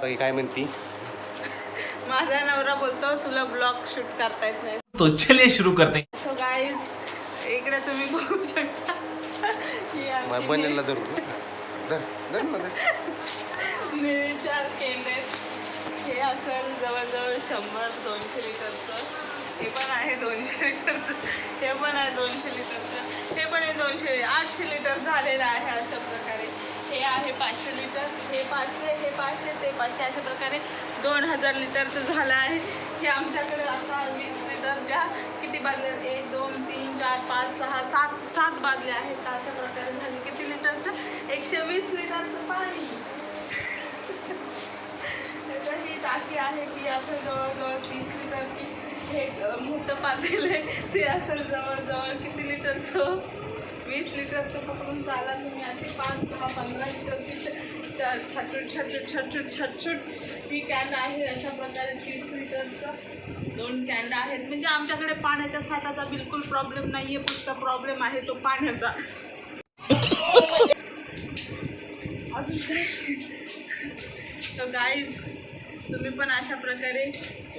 काय म्हणती? माझा नवरा बोलतो तुला ब्लॉग शूट करता येत नाही. तो चलिए शुरू करते. हैं सो गाईज इकडे तुम्ही बघू शकता. ही आमची बनेलला धर धर ना धर. निर्विचार केले. हे असेल जवळजवळ शंभर दोनशे लिटरचं. हे पण आहे दोनशे लिटरचं. हे पण आहे दोनशे लिटरचं. हे पण आहे दोनशे आठशे लिटर झालेलं आहे अशा प्रकारे. हे आहे पाचशे लिटर हे पाचशे हे पाचशे ते पाचशे. अशा प्रकारे दोन हजार लिटरचं झालं आहे. हे आमच्याकडे आता वीस लिटरच्या किती बादल्या? एक दोन तीन चार पाच सहा सात सात बादल्या आहेत. तर अशा प्रकारे झाली. किती लिटरचं? एकशे वीस लिटरचं पाणी. त्याचं ही टाकी आहे ती असं जवळजवळ तीस लिटरची हे मोठं पातेल आहे. ते असं जवळजवळ किती लिटरचं? वीस लिटरचं पकडून चाला तुम्ही. अशी पाच दहा पंधरा लिटरची चार छटूट छटूट छटूट छटछूट ही कॅन आहे. अशा प्रकारे तीस लिटरचं दोन कॅन आहेत. म्हणजे आमच्याकडे पाण्याच्या साठाचा बिलकुल प्रॉब्लेम नाही आहे फक्त प्रॉब्लेम आहे तो पाण्याचा. अजून तर गाईज तुम्ही पण अशा प्रकारे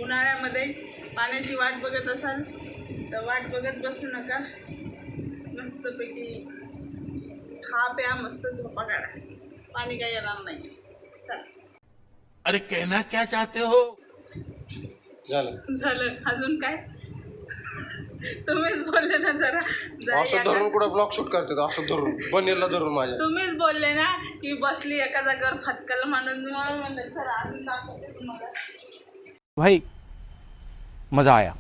उन्हाळ्यामध्ये पाण्याची वाट बघत असाल. तर वाट बघत बसू नका. मस्तपैकी खा प्या मस्त झोपा काढा. पाणी काही येणार नाही. अरे कहना क्या चाहते हो? झालं. झालं. अजून काय? तुम्हीच बोलले ना जरा. जरा असं एका- धरून कुठं ब्लॉग शूट करते असं धरून. बनेलला धरून माझ्या. तुम्हीच बोलले ना की बसली एका जागेवर फटकल म्हणून. म्हणून म्हणलं चला अजून दाखवते तुम्हाला भाई मजा आया.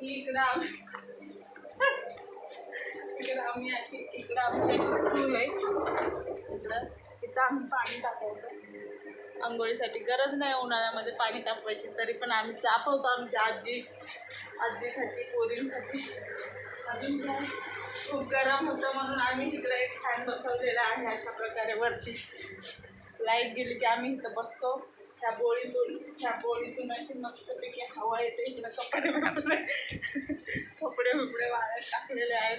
इकडं आम्ही इकडं आम्ही अशी इकडं आमचं चूल आहे. इकडं तिथं आम्ही पाणी तापवतो. आंघोळीसाठी गरज नाही उन्हाळ्यामध्ये पाणी तापवायची तरी पण आम्ही तापवतो आमच्या आजी आजीसाठी पोरींसाठी. अजून काय? खूप गरम होतं म्हणून आम्ही इकडे एक फॅन बसवलेला आहे अशा प्रकारे वरती. लाइट गेली की आम्ही इथं बसतो. ह्या बोळीतून ह्या बोळीतून अशी मस्तपैकी हवा येते. इकडं कपडे कपडे बिपडे वाळत टाकलेले आहेत.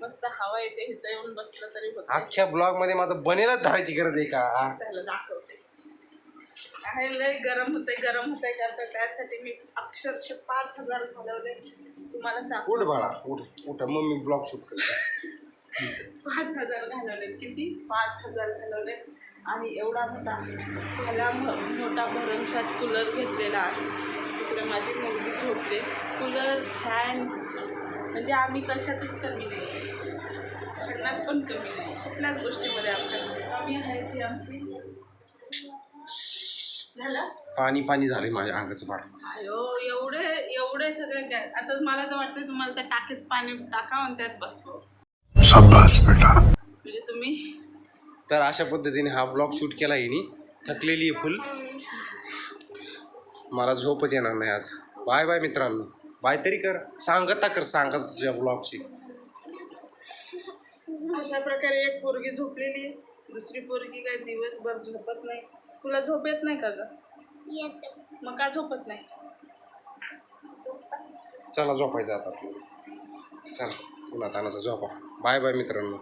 मस्त हवा येते इथं येऊन बसलं तरी होतं. अख्ख्या ब्लॉगमध्ये माझं बनेलच धरायची गरज आहे का? त्याला दाखवते. आहे लय गरम होते गरम होते करता. त्यासाठी मी अक्षरशः पाच हजार घालवले. तुम्हाला उठ सांगू बाळा उठ उठ. मम्मी ब्लॉग शूट करते. पाच हजार घालवले किती? पाच हजार घालवले आणि एवढा मोठा मला म- मोठा भरमसाठ कूलर घेतलेला आहे. तिकडे माझी मुलगी झोपले. कूलर फॅन म्हणजे आम्ही कशातच कमी नाही. सगळ्यात पण कमी नाही. कुठल्याच गोष्टीमध्ये आमच्याकडे कमी आहे ती आमची. झालं? पाणी पाणी झाले माझ्या अंगाचं फार अयो एवढे एवढे सगळे गॅस आता मला तर वाटतं तुम्हाला त्या टाकीत पाणी टाकावं आणि त्यात बसवं म्हणजे तुम्ही तर अशा पद्धतीने हा ब्लॉग शूट केला हिनी. थकलेली आहे फुल मला झोपच येणार नाही आज. बाय बाय मित्रांनो. बाय तरी कर. सांगता कर सांगत तुझ्या ब्लॉगची अशा प्रकारे एक पोरगी झोपलेली आहे. दुसरी पोरगी काय दिवसभर झोपत नाही. तुला झोप येत नाही का ग? मग का झोपत नाही? चला झोपायचं आता. चला पुन्हा तानाचा झोपा. बाय बाय मित्रांनो.